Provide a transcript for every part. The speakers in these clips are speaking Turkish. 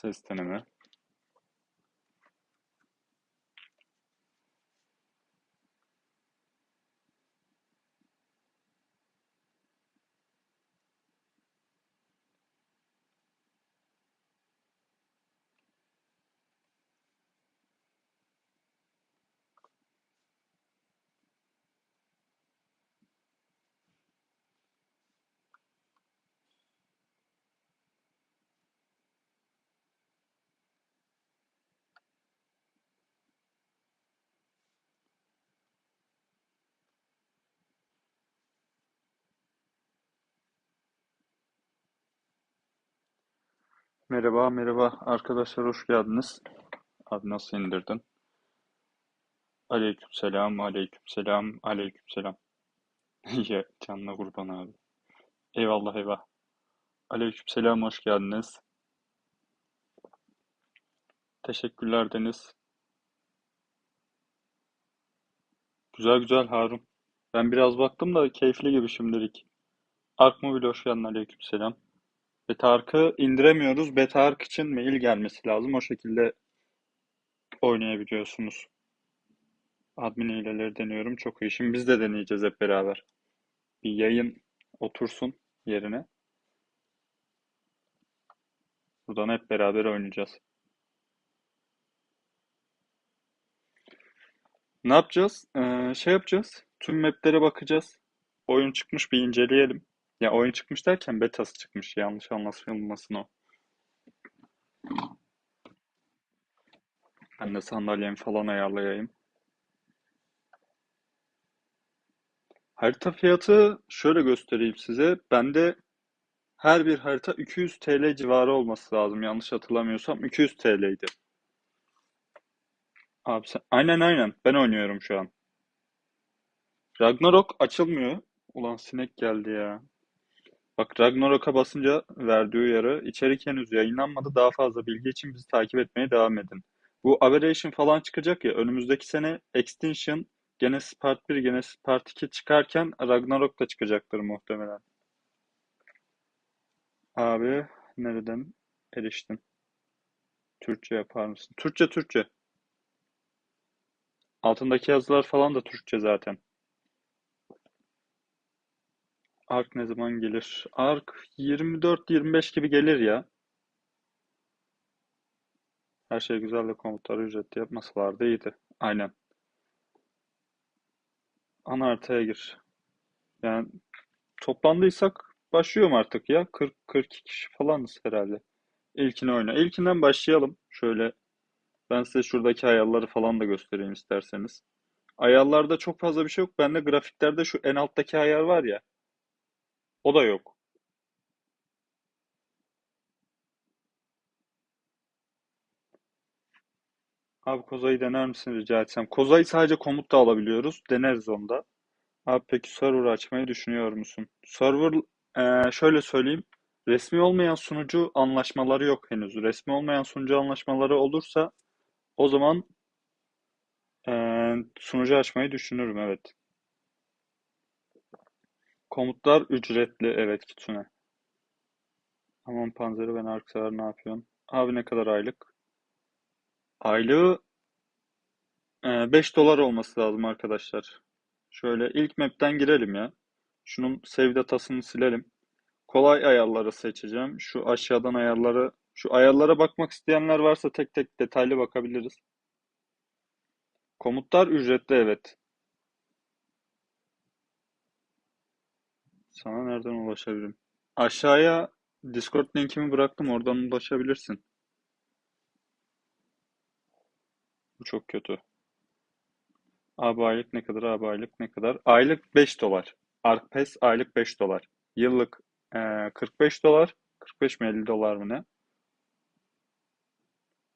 Ses deneme. Merhaba, merhaba. Arkadaşlar hoş geldiniz. Abi nasıl indirdin? Aleykümselam, aleykümselam, aleykümselam. Ya canına kurban abi. Eyvallah eyvah. Aleykümselam, hoş geldiniz. Teşekkürler Deniz. Güzel güzel Harun. Ben biraz baktım da keyifli gibi şimdilik. Ark Mobil hoş geldin, aleykümselam. Betark'ı indiremiyoruz. Betark için mail gelmesi lazım. O şekilde oynayabiliyorsunuz. Admin hileleri deniyorum. Çok iyi. Şimdi biz de deneyeceğiz hep beraber. Bir yayın otursun yerine. Buradan hep beraber oynayacağız. Ne yapacağız? Ee, şey yapacağız. Tüm maplere bakacağız. Oyun çıkmış bir inceleyelim. Ya oyun çıkmış derken betası çıkmış. Yanlış anlaşılmasın o. Ben de sandalyemi falan ayarlayayım. Harita fiyatı şöyle göstereyim size. Bende her bir harita 200 TL civarı olması lazım. Yanlış hatırlamıyorsam 200 TL'ydi. Abi sen... Aynen aynen. Ben oynuyorum şu an. Ragnarok açılmıyor. Ulan sinek geldi ya. Bak Ragnarok'a basınca verdiği uyarı içerik henüz yayınlanmadı. Daha fazla bilgi için bizi takip etmeye devam edin. Bu Aberration falan çıkacak ya önümüzdeki sene Extinction, Genesis Part 1, Genesis Part 2 çıkarken Ragnarok da çıkacaktır muhtemelen. Abi nereden eriştin? Türkçe yapar mısın? Türkçe Türkçe. Altındaki yazılar falan da Türkçe zaten. Ark ne zaman gelir? Ark 24-25 gibi gelir ya. Her şey güzel de komutları ücretli yapmasalardı iyiydi. Aynen. Ana haritaya gir. Yani toplandıysak başlıyorum artık ya. 40-42 kişi falanız herhalde. İlkini oyna. İlkinden başlayalım. Şöyle ben size şuradaki ayarları falan da göstereyim isterseniz. Ayarlarda çok fazla bir şey yok. Bende grafiklerde şu en alttaki ayar var ya. O da yok. Abi Koza'yı dener misin rica etsem? Koza'yı sadece komutla alabiliyoruz. Deneriz onda. Abi peki server açmayı düşünüyor musun? Server eee, şöyle söyleyeyim. Resmi olmayan sunucu anlaşmaları yok henüz. Resmi olmayan sunucu anlaşmaları olursa o zaman eee, sunucu açmayı düşünürüm evet. Komutlar ücretli evet Kitsune. Aman Panzeri ben Arksever ne yapıyorsun? Abi ne kadar aylık? Aylığı eee, 5 dolar olması lazım arkadaşlar. Şöyle ilk map'ten girelim ya. Şunun save datasını silelim. Kolay ayarları seçeceğim. Şu aşağıdan ayarları, şu ayarlara bakmak isteyenler varsa tek tek detaylı bakabiliriz. Komutlar ücretli evet. Sana nereden ulaşabilirim? Aşağıya Discord linkimi bıraktım. Oradan ulaşabilirsin. Bu çok kötü. Abi aylık ne kadar? Abi aylık ne kadar? Aylık 5 dolar. ArcPass aylık 5 dolar. Yıllık eee, 45 dolar. 45 mi 50 dolar mı ne?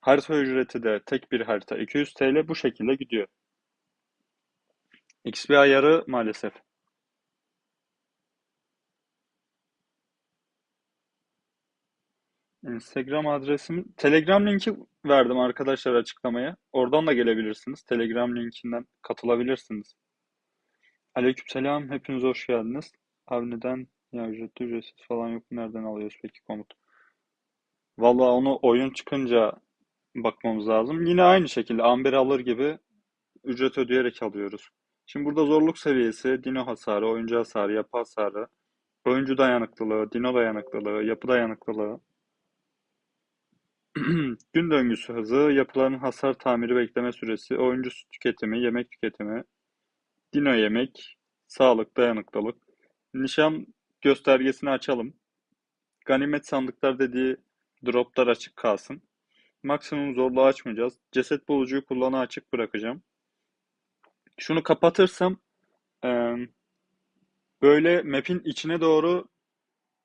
Harita ücreti de tek bir harita 200 TL bu şekilde gidiyor. XP ayarı maalesef. Instagram adresim, Telegram linki verdim arkadaşlar açıklamaya. Oradan da gelebilirsiniz. Telegram linkinden katılabilirsiniz. Aleykümselam, hepiniz hoş geldiniz. Abi neden ya ücretli ücretsiz falan yok. Nereden alıyoruz peki komut? Valla onu oyun çıkınca bakmamız lazım. Yine aynı şekilde Amber alır gibi ücret ödeyerek alıyoruz. Şimdi burada zorluk seviyesi, dino hasarı, oyuncu hasarı, yapı hasarı, oyuncu dayanıklılığı, dino dayanıklılığı, yapı dayanıklılığı, gün döngüsü hızı, yapıların hasar tamiri bekleme süresi, oyuncu su tüketimi, yemek tüketimi, dino yemek, sağlık, dayanıklılık. Nişan göstergesini açalım. Ganimet sandıklar dediği droplar açık kalsın. Maksimum zorluğu açmayacağız. Ceset bulucuyu kullanı açık bırakacağım. Şunu kapatırsam böyle map'in içine doğru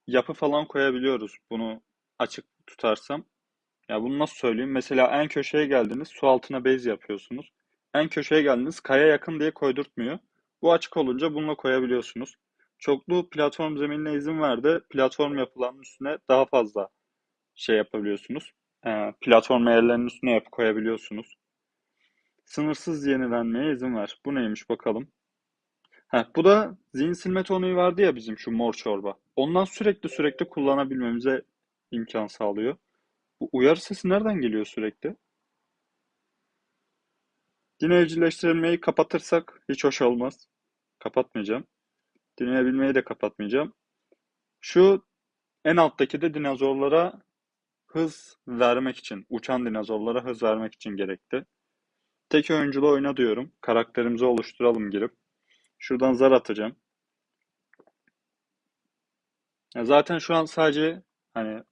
yapı falan koyabiliyoruz. Bunu açık tutarsam. Ya bunu nasıl söyleyeyim? Mesela en köşeye geldiniz, su altına base yapıyorsunuz. En köşeye geldiniz, kaya yakın diye koydurtmuyor. Bu açık olunca bununla koyabiliyorsunuz. Çoklu platform zeminine izin verdi. Platform yapılanın üstüne daha fazla şey yapabiliyorsunuz. Ee, platform yerlerinin üstüne yapı koyabiliyorsunuz. Sınırsız yenilenmeye izin ver. Bu neymiş bakalım. Heh, bu da zihin silme toniği vardı ya bizim şu mor çorba. Ondan sürekli sürekli kullanabilmemize imkan sağlıyor. Bu uyarı sesi nereden geliyor sürekli? Dino evcilleştirilmeyi kapatırsak hiç hoş olmaz. Kapatmayacağım. Dinleyebilmeyi de kapatmayacağım. Şu en alttaki de dinozorlara hız vermek için, uçan dinozorlara hız vermek için gerekti. Tek oyunculu oyna diyorum. Karakterimizi oluşturalım girip. Şuradan zar atacağım. Ya zaten şu an sadece hani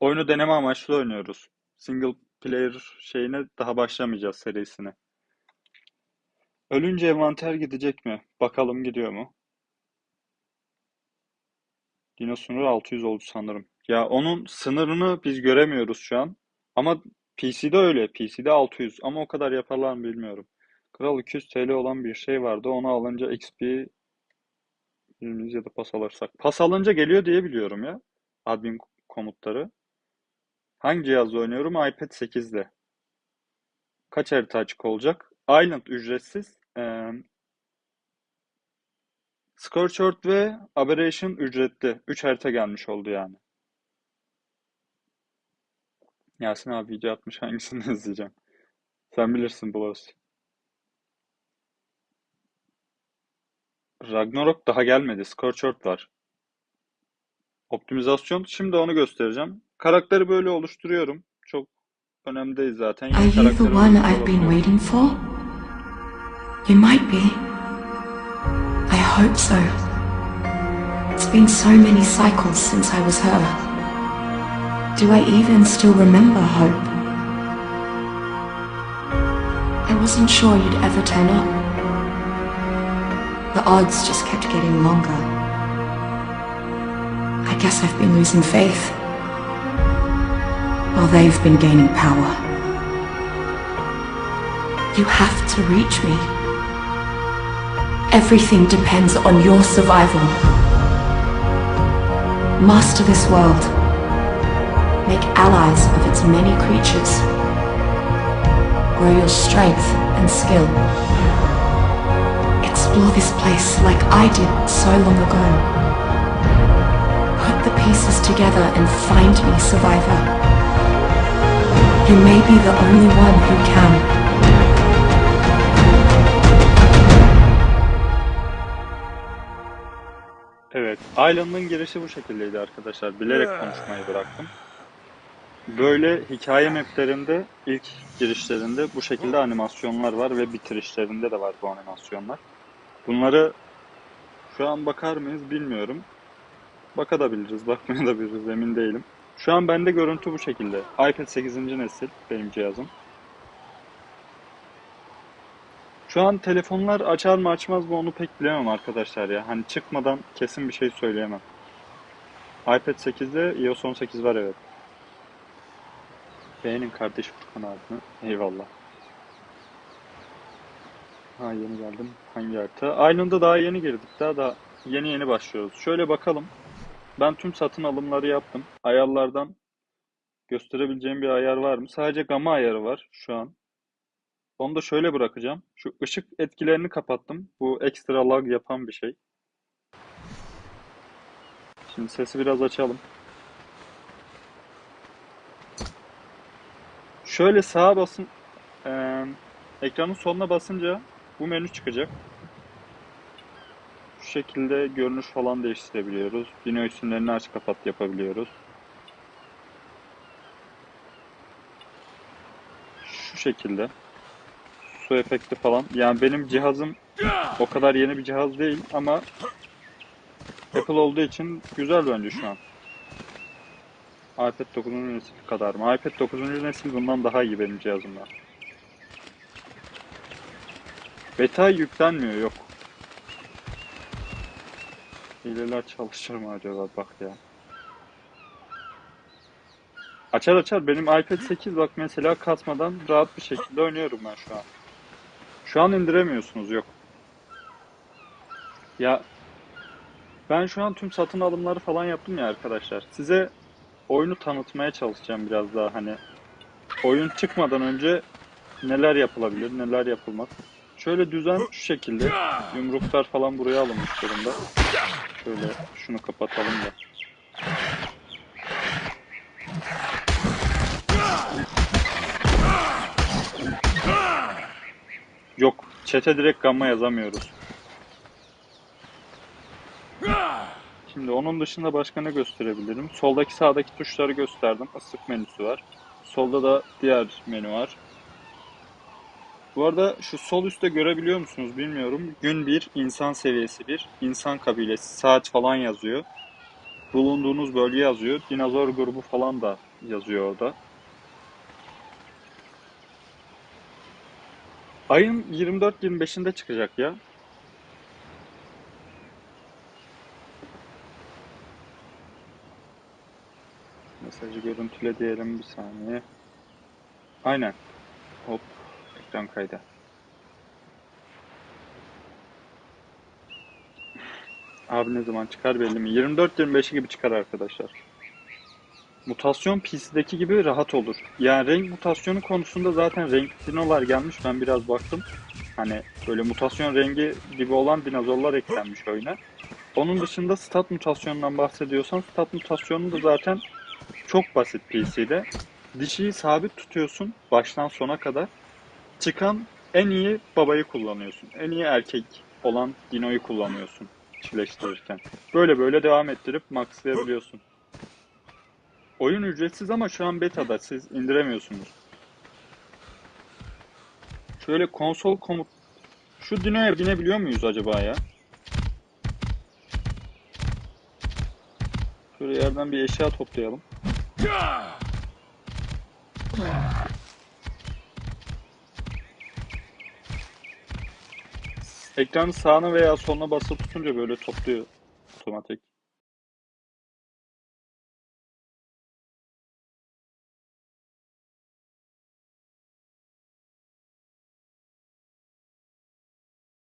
oyunu deneme amaçlı oynuyoruz. Single player şeyine daha başlamayacağız serisine. Ölünce envanter gidecek mi? Bakalım gidiyor mu? Dino sınırı 600 oldu sanırım. Ya onun sınırını biz göremiyoruz şu an. Ama PC'de öyle. PC'de 600 ama o kadar yaparlar mı bilmiyorum. Kral 200 TL olan bir şey vardı. Onu alınca XP 100 ya da pas alırsak. Pas alınca geliyor diye biliyorum ya. Admin komutları. Hangi cihazda oynuyorum? iPad 8'de. Kaç harita açık olacak? Island ücretsiz. Ee, Scorched ve Aberration ücretli. 3 harita gelmiş oldu yani. Yasin abi video atmış hangisini izleyeceğim? Sen bilirsin Blos. Ragnarok daha gelmedi. Scorched var. Optimizasyon. Şimdi onu göstereceğim. Karakteri böyle oluşturuyorum. Çok önemli değil zaten. Are Yeni you the karakteri one I've been waiting for? You might be. I hope so. It's been so many cycles since I was her. Do I even still remember Hope? I wasn't sure you'd ever turn up. The odds just kept getting longer. I guess I've been losing faith. While they've been gaining power. You have to reach me. Everything depends on your survival. Master this world. Make allies of its many creatures. Grow your strength and skill. Explore this place like I did so long ago. Put the pieces together and find me, survivor. You may be the only one who can. Evet, Island'ın girişi bu şekildeydi arkadaşlar. Bilerek konuşmayı bıraktım. Böyle hikaye maplerinde ilk girişlerinde bu şekilde animasyonlar var ve bitirişlerinde de var bu animasyonlar. Bunları şu an bakar mıyız bilmiyorum. Bakabiliriz, bakmayabiliriz emin değilim. Şu an bende görüntü bu şekilde. iPad 8. nesil benim cihazım. Şu an telefonlar açar mı açmaz mı onu pek bilemem arkadaşlar ya. Hani çıkmadan kesin bir şey söyleyemem. iPad 8'de iOS 18 var evet. Beğenin kardeş Furkan abimi. Eyvallah. Ha yeni geldim. Hangi harita? Island'a daha yeni girdik. Daha da yeni yeni başlıyoruz. Şöyle bakalım. Ben tüm satın alımları yaptım. Ayarlardan gösterebileceğim bir ayar var mı? Sadece gamma ayarı var şu an. Onu da şöyle bırakacağım. Şu ışık etkilerini kapattım. Bu ekstra lag yapan bir şey. Şimdi sesi biraz açalım. Şöyle sağa basın, eee, ekranın sonuna basınca bu menü çıkacak. Şekilde görünüş falan değiştirebiliyoruz. Dino isimlerini aç kapat yapabiliyoruz. Şu şekilde. Su efekti falan. Yani benim cihazım o kadar yeni bir cihaz değil ama Apple olduğu için güzel bence şu an. iPad 9. nesil kadar mı? iPad 9. nesil bundan daha iyi benim cihazımda. Beta yüklenmiyor yok. Hileler çalışır mı acaba bak ya. Açar açar benim iPad 8 bak mesela kasmadan rahat bir şekilde oynuyorum ben şu an. Şu an indiremiyorsunuz yok. Ya ben şu an tüm satın alımları falan yaptım ya arkadaşlar. Size oyunu tanıtmaya çalışacağım biraz daha hani. Oyun çıkmadan önce neler yapılabilir, neler yapılmaz. Şöyle düzen şu şekilde. Yumruklar falan buraya alınmış durumda. Şöyle şunu kapatalım da. Yok, chat'e direkt gamma yazamıyoruz. Şimdi onun dışında başka ne gösterebilirim? Soldaki sağdaki tuşları gösterdim. Isık menüsü var. Solda da diğer menü var. Bu arada şu sol üstte görebiliyor musunuz bilmiyorum. Gün 1, insan seviyesi 1, insan kabilesi, saat falan yazıyor. Bulunduğunuz bölge yazıyor. Dinozor grubu falan da yazıyor orada. Ayın 24-25'inde çıkacak ya. Mesajı görüntüle diyelim bir saniye. Aynen. Hop. Ekran kaydı. Abi ne zaman çıkar belli mi? 24-25 gibi çıkar arkadaşlar. Mutasyon PC'deki gibi rahat olur. Yani renk mutasyonu konusunda zaten renkli dinolar gelmiş. Ben biraz baktım. Hani böyle mutasyon rengi gibi olan dinozorlar eklenmiş oyuna. Onun dışında stat mutasyonundan bahsediyorsan stat mutasyonu da zaten çok basit PC'de. Dişiyi sabit tutuyorsun baştan sona kadar. Çıkan en iyi babayı kullanıyorsun. En iyi erkek olan dinoyu kullanıyorsun çiftleştirirken. Böyle böyle devam ettirip maxlayabiliyorsun. Oyun ücretsiz ama şu an beta'da siz indiremiyorsunuz. Şöyle konsol komut... Şu dinoya binebiliyor muyuz acaba ya? Şöyle yerden bir eşya toplayalım. Ekranın sağına veya soluna basılı tutunca böyle topluyor otomatik.